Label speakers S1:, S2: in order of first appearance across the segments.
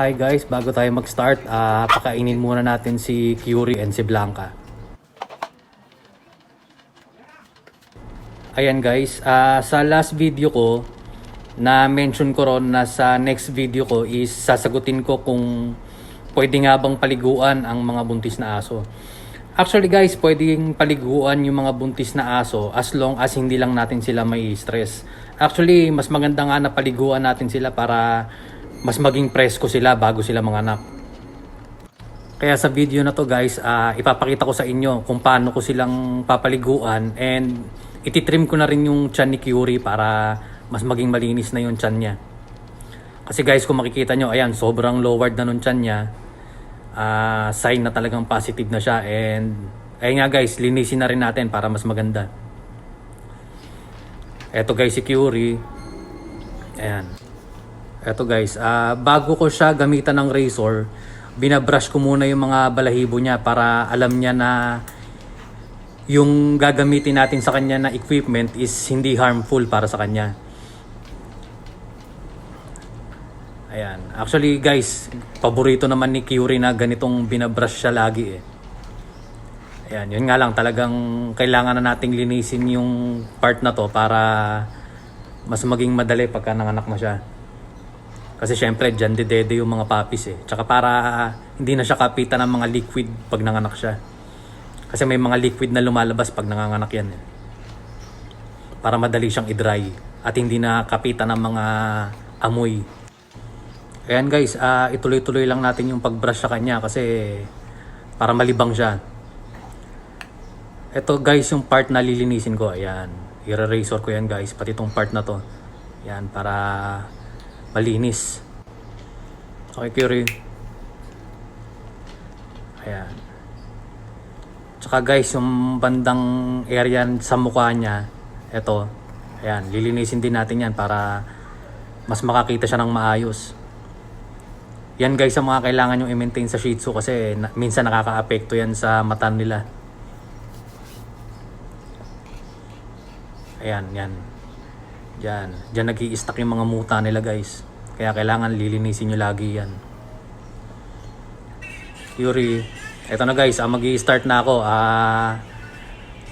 S1: Hi guys, bago tayo mag-start, ah pakainin muna natin si Curie and si Blanca. Ayan guys, ah sa last video ko, na mention ko ron na sa next video ko is sasagutin ko kung pwede nga bang paliguan ang mga buntis na aso. Actually guys, pwedeng paliguan yung mga buntis na aso as long as hindi lang natin sila may stress. Actually, mas maganda nga na paliguan natin sila para mas maging presko sila bago sila manganak. Kaya sa video na to guys, ah, ipapakita ko sa inyo kung paano ko silang papaliguan and ititrim ko na rin yung chan ni Curie para mas maging malinis na yung chan niya. Kasi guys, kung makikita nyo, ayan, sobrang lowered na nung chan niya. Ah, sign na talagang positive na siya and ayun nga guys, linisin na rin natin para mas maganda. Eto guys si Curie. Ayan. Eto guys, ah bago ko siya gamitan ng razor, binabrush ko muna yung mga balahibo niya para alam niya na yung gagamitin natin sa kanya na equipment is hindi harmful para sa kanya. Ayan. Actually guys, paborito naman ni Curie na ganitong binabrush siya lagi eh. Ayan, yun nga lang talagang kailangan na nating linisin yung part na to para mas maging madali pagka nanganak na siya. Kasi syempre, dyan dedede yung mga puppies eh. Tsaka para hindi na siya kapitan ng mga liquid pag nanganak siya. Kasi may mga liquid na lumalabas pag nanganganak yan eh. Para madali siyang i-dry at hindi na kapitan ng mga amoy. Ayan guys, ah, ituloy-tuloy lang natin yung pag-brush sa kanya kasi para malibang siya. Ito guys yung part na lilinisin ko. Ayan. I-razor ko yan guys. Pati itong part na to. Ayan. Para malinis. Okay, Curie. Ayan. Tsaka guys, yung bandang area sa mukha niya, ito, ayan, lilinisin din natin yan para mas makakita siya ng maayos. Yan guys, ang mga kailangan yung i-maintain sa Shih Tzu kasi na, minsan nakaka-apekto yan sa mata nila. Ayan, yan. Yan. Diyan nag stack yung mga muta nila guys. Kaya kailangan lilinisin nyo lagi yan. Yuri, eto na guys, ah, mag start na ako. Ah,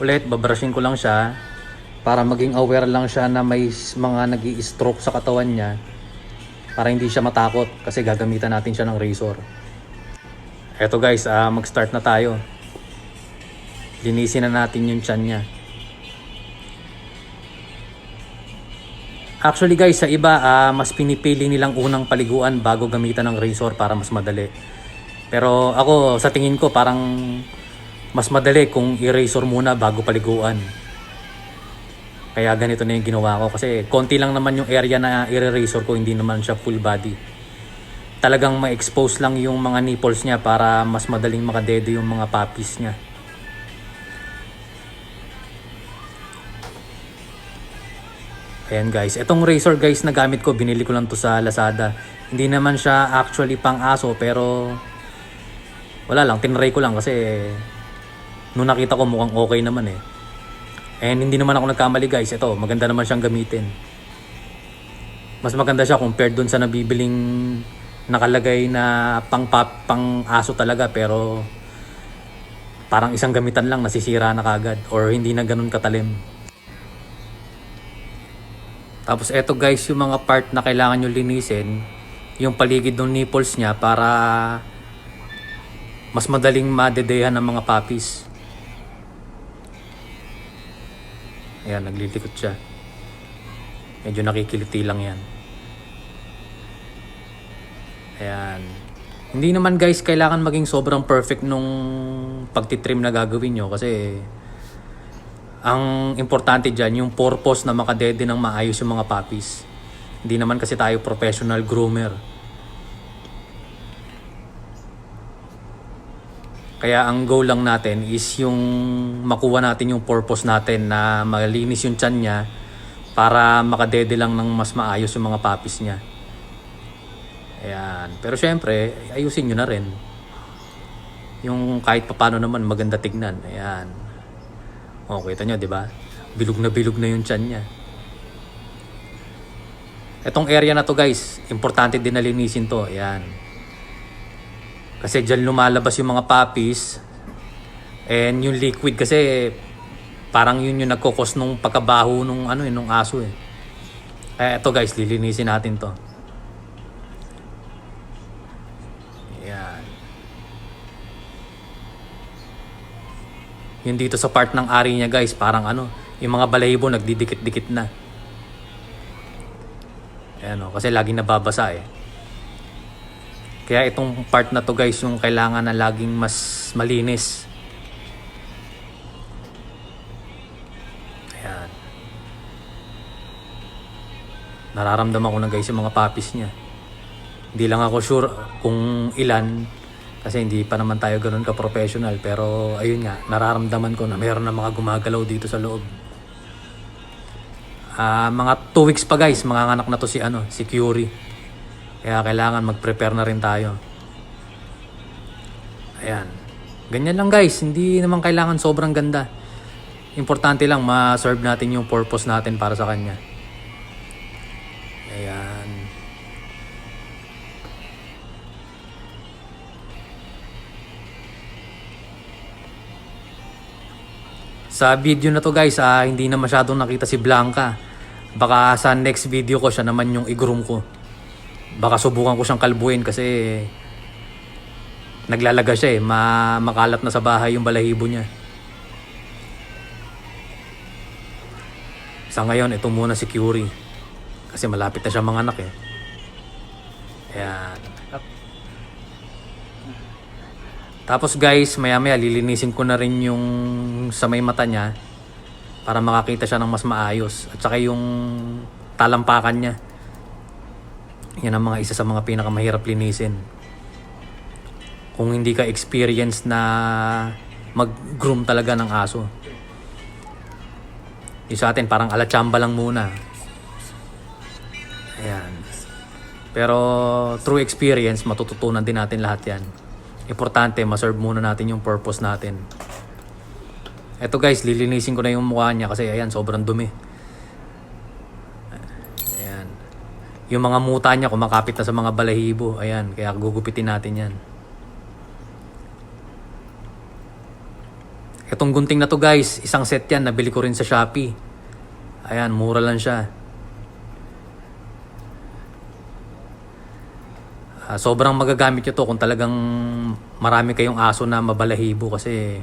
S1: ulit, babrushing ko lang siya para maging aware lang siya na may mga nag stroke sa katawan niya para hindi siya matakot kasi gagamitan natin siya ng razor. Eto guys, ah, mag-start na tayo. Linisin na natin yung tiyan niya. Actually guys, sa iba, ah, mas pinipili nilang unang paliguan bago gamitan ng razor para mas madali. Pero ako, sa tingin ko, parang mas madali kung i-razor muna bago paliguan. Kaya ganito na yung ginawa ko kasi konti lang naman yung area na i-razor ko, hindi naman siya full body. Talagang ma-expose lang yung mga nipples niya para mas madaling makadede yung mga puppies niya. Ayan guys, itong razor guys na gamit ko, binili ko lang to sa Lazada. Hindi naman siya actually pang aso pero wala lang, tinry ko lang kasi nung nakita ko mukhang okay naman eh. And hindi naman ako nagkamali guys, ito maganda naman siyang gamitin. Mas maganda siya compared dun sa nabibiling nakalagay na pang pop, pang aso talaga pero parang isang gamitan lang nasisira na kagad or hindi na ganun katalim. Tapos eto guys, yung mga part na kailangan nyo linisin, yung paligid ng nipples niya para mas madaling madedehan ng mga puppies. Ayan, naglilikot siya. Medyo nakikiliti lang yan. Ayan. Hindi naman guys kailangan maging sobrang perfect nung pagtitrim na gagawin nyo kasi ang importante dyan, yung purpose na makadede ng maayos yung mga puppies. Hindi naman kasi tayo professional groomer. Kaya ang goal lang natin is yung makuha natin yung purpose natin na malinis yung tiyan niya para makadede lang ng mas maayos yung mga puppies niya. Ayan. Pero syempre, ayusin nyo na rin. Yung kahit papano naman maganda tignan. Ayan. O, kita nyo, di ba? Bilog na bilog na yung tiyan niya. Itong area na to guys, importante din na linisin to. Ayan. Kasi dyan lumalabas yung mga puppies. And yung liquid kasi parang yun yung nagkukos nung pagkabaho nung ano eh, nung aso eh. Kaya eto guys, lilinisin natin to. Ayan. Yung dito sa part ng ari niya guys, parang ano, yung mga balahibo nagdidikit-dikit na. Ayan o, kasi laging nababasa eh. Kaya itong part na to guys, yung kailangan na laging mas malinis. Ayan. Nararamdaman ko na guys yung mga papis niya. Hindi lang ako sure kung ilan kasi hindi pa naman tayo ganun ka-professional pero ayun nga, nararamdaman ko na mayroon na mga gumagalaw dito sa loob. Ah, mga 2 weeks pa guys, mga anak na to si ano, si Curie. Kaya kailangan mag-prepare na rin tayo. Ayan. Ganyan lang guys, hindi naman kailangan sobrang ganda. Importante lang ma-serve natin yung purpose natin para sa kanya. Sa video na to guys, ah, hindi na masyadong nakita si Blanca. Baka sa next video ko siya naman yung i-groom ko. Baka subukan ko siyang kalbuin kasi naglalaga siya eh. Ma makalat na sa bahay yung balahibo niya. Sa ngayon, ito muna si Curie. Kasi malapit na siya mga anak eh. Ayan. Tapos guys, maya maya lilinisin ko na rin yung sa may mata niya para makakita siya ng mas maayos. At saka yung talampakan niya. Yan ang mga isa sa mga pinakamahirap linisin. Kung hindi ka experienced na mag-groom talaga ng aso. Yung sa atin parang alatsamba lang muna. Ayan. Pero through experience, matututunan din natin lahat yan. Importante, maserve muna natin yung purpose natin. Eto guys, lilinisin ko na yung mukha niya kasi ayan, sobrang dumi. Ayan. Yung mga muta niya kumakapit na sa mga balahibo. Ayan, kaya gugupitin natin yan. Itong gunting na to guys, isang set yan, nabili ko rin sa Shopee. Ayan, mura lang siya. Sobrang magagamit nyo to kung talagang marami kayong aso na mabalahibo kasi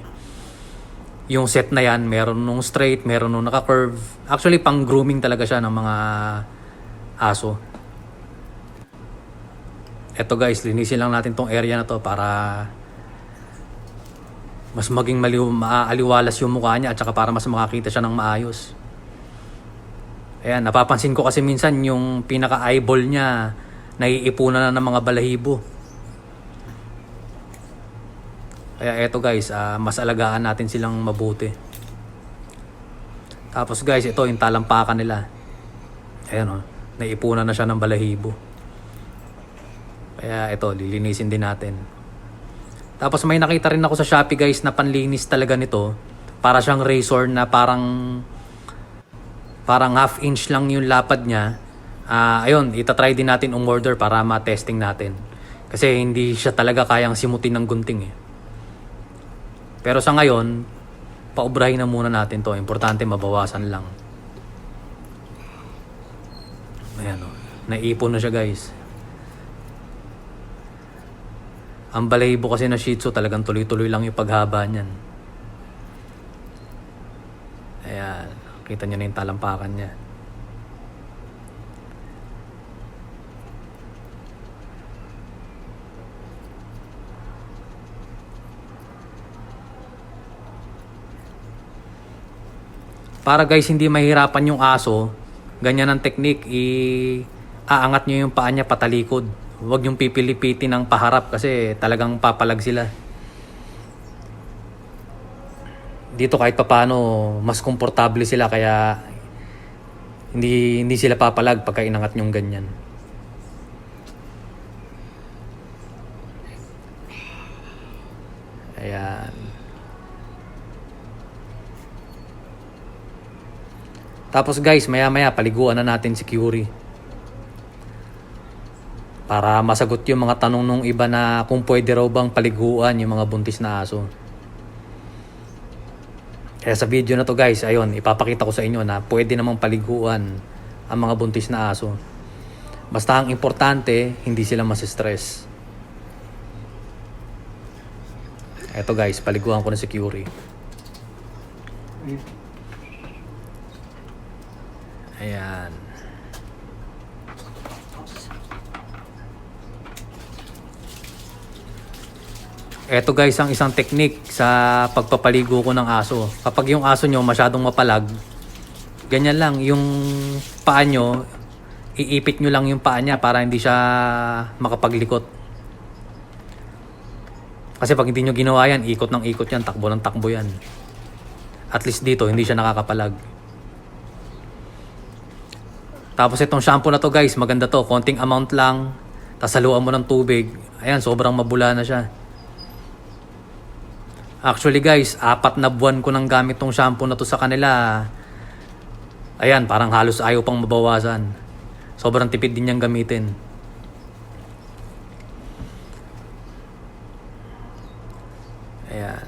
S1: yung set na yan, meron nung straight, meron nung naka-curve. Actually, pang grooming talaga siya ng mga aso. Eto guys, linisin lang natin tong area na to para mas maging maliw, maaaliwalas yung mukha niya at saka para mas makakita siya ng maayos. Ayan, napapansin ko kasi minsan yung pinaka-eyeball niya naiipunan na ng mga balahibo. Kaya eto guys, ah, mas alagaan natin silang mabuti. Tapos guys, ito yung talampakan nila. Ayan o, naipunan na siya ng balahibo. Kaya ito, lilinisin din natin. Tapos may nakita rin ako sa Shopee guys na panlinis talaga nito. Para siyang razor na parang parang half inch lang yung lapad niya. Ah, ayun, itatry din natin umorder para ma-testing natin. Kasi hindi siya talaga kayang simutin ng gunting eh. Pero sa ngayon, paubrahin na muna natin to. Importante mabawasan lang. Ayan o. Naipon na siya guys. Ang balahibo kasi na Shih Tzu talagang tuloy-tuloy lang yung paghaba niyan. Ayan. Kita niyo na yung talampakan niya. Para guys hindi mahirapan yung aso, ganyan ang technique, i aangat nyo yung paa niya patalikod. Huwag yung pipilipitin ng paharap kasi talagang papalag sila. Dito kahit papano mas komportable sila kaya hindi hindi sila papalag pagka inangat nyong ganyan. Ayan. Tapos guys, maya maya paliguan na natin si Curie. Para masagot yung mga tanong nung iba na kung pwede raw bang paliguan yung mga buntis na aso. Kaya sa video na to guys, ayun, ipapakita ko sa inyo na pwede namang paliguan ang mga buntis na aso. Basta ang importante, hindi sila masistress. Eto guys, paliguan ko na si Curie. Ayan. Eto guys ang isang technique sa pagpapaligo ko ng aso. Kapag yung aso nyo masyadong mapalag, ganyan lang, yung paa nyo, iipit nyo lang yung paa niya para hindi siya makapaglikot. Kasi pag hindi nyo ginawa yan, ikot ng ikot yan, takbo ng takbo yan. At least dito, hindi siya nakakapalag. Tapos itong shampoo na to guys, maganda to. Konting amount lang. Tapos haluan mo ng tubig. Ayan, sobrang mabula na siya. Actually guys, apat na buwan ko nang gamit tong shampoo na to sa kanila. Ayan, parang halos ayaw pang mabawasan. Sobrang tipid din niyang gamitin. Ayan.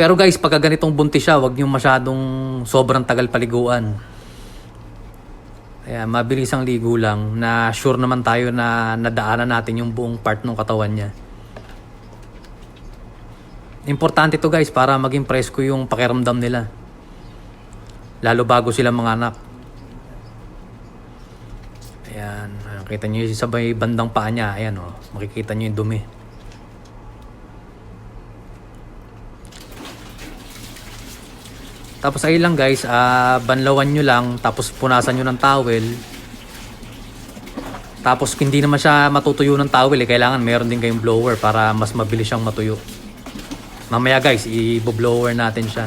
S1: Pero guys, pagka ganitong buntis siya, wag niyo masyadong sobrang tagal paliguan. Ayan, mabilis ang ligo lang na sure naman tayo na nadaanan natin yung buong part ng katawan niya. Importante to guys para maging presko yung pakiramdam nila. Lalo bago sila mga anak. Ayan, makikita nyo yung sa bandang paa niya. Ayan o, makikita nyo yung dumi. Tapos ayun lang guys, ah banlawan nyo lang, tapos punasan nyo ng towel. Tapos hindi naman siya matutuyo ng towel eh, kailangan meron din kayong blower para mas mabilis siyang matuyo. Mamaya guys, i-blower natin siya.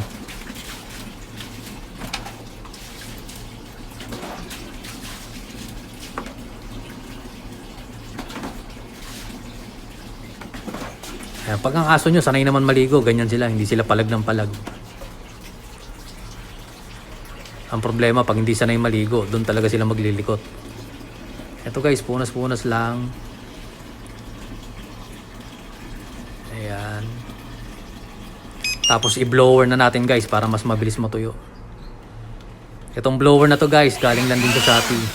S1: Ayan, pag ang aso nyo, sanay naman maligo, ganyan sila, hindi sila palag ng palag. Ang problema, pag hindi sanay maligo, doon talaga sila maglilikot. Ito guys, punas-punas lang. Ayan. Tapos i-blower na natin guys para mas mabilis matuyo. Itong blower na to guys, galing lang din sa Shopee.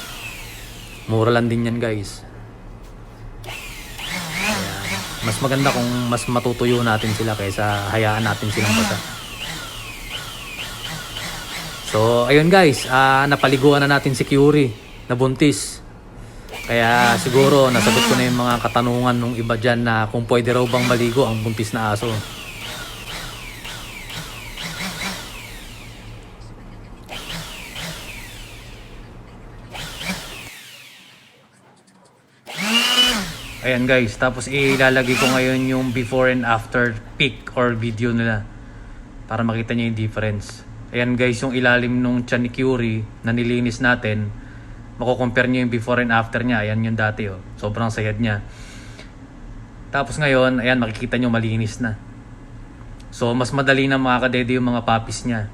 S1: Mura lang din yan guys. Ayan. Mas maganda kung mas matutuyo natin sila kaysa hayaan natin silang basa. So, ayun guys, ah napaliguan na natin si Curie na buntis. Kaya siguro nasagot ko na yung mga katanungan ng iba dyan na kung pwede raw bang maligo ang buntis na aso. Ayan guys, tapos ilalagay ko ngayon yung before and after pic or video nila para makita niyo yung difference. Ayan guys, yung ilalim nung tiyan ni Curie na nilinis natin, mako-compare niyo yung before and after niya. Ayan yung dati oh. Sobrang sayad niya. Tapos ngayon, ayan makikita niyo malinis na. So mas madali na makakadede yung mga papis niya.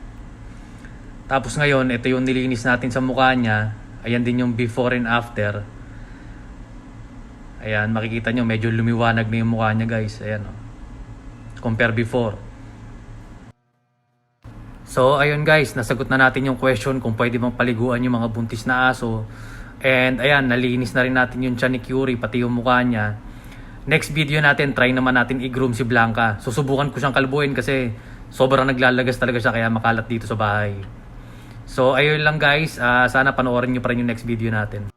S1: Tapos ngayon, ito yung nilinis natin sa mukha niya. Ayan din yung before and after. Ayan, makikita nyo, medyo lumiwanag na yung mukha niya guys. Ayan, oh. Compare before. So, ayun guys, nasagot na natin yung question kung pwede bang paliguan yung mga buntis na aso. And ayan, nalinis na rin natin yung tiyan ni Curie, pati yung mukha niya. Next video natin, try naman natin i-groom si Blanca. Susubukan ko siyang kalbuin kasi sobrang naglalagas talaga siya kaya makalat dito sa bahay. So, ayun lang guys. Ah, sana panoorin nyo pa rin yung next video natin.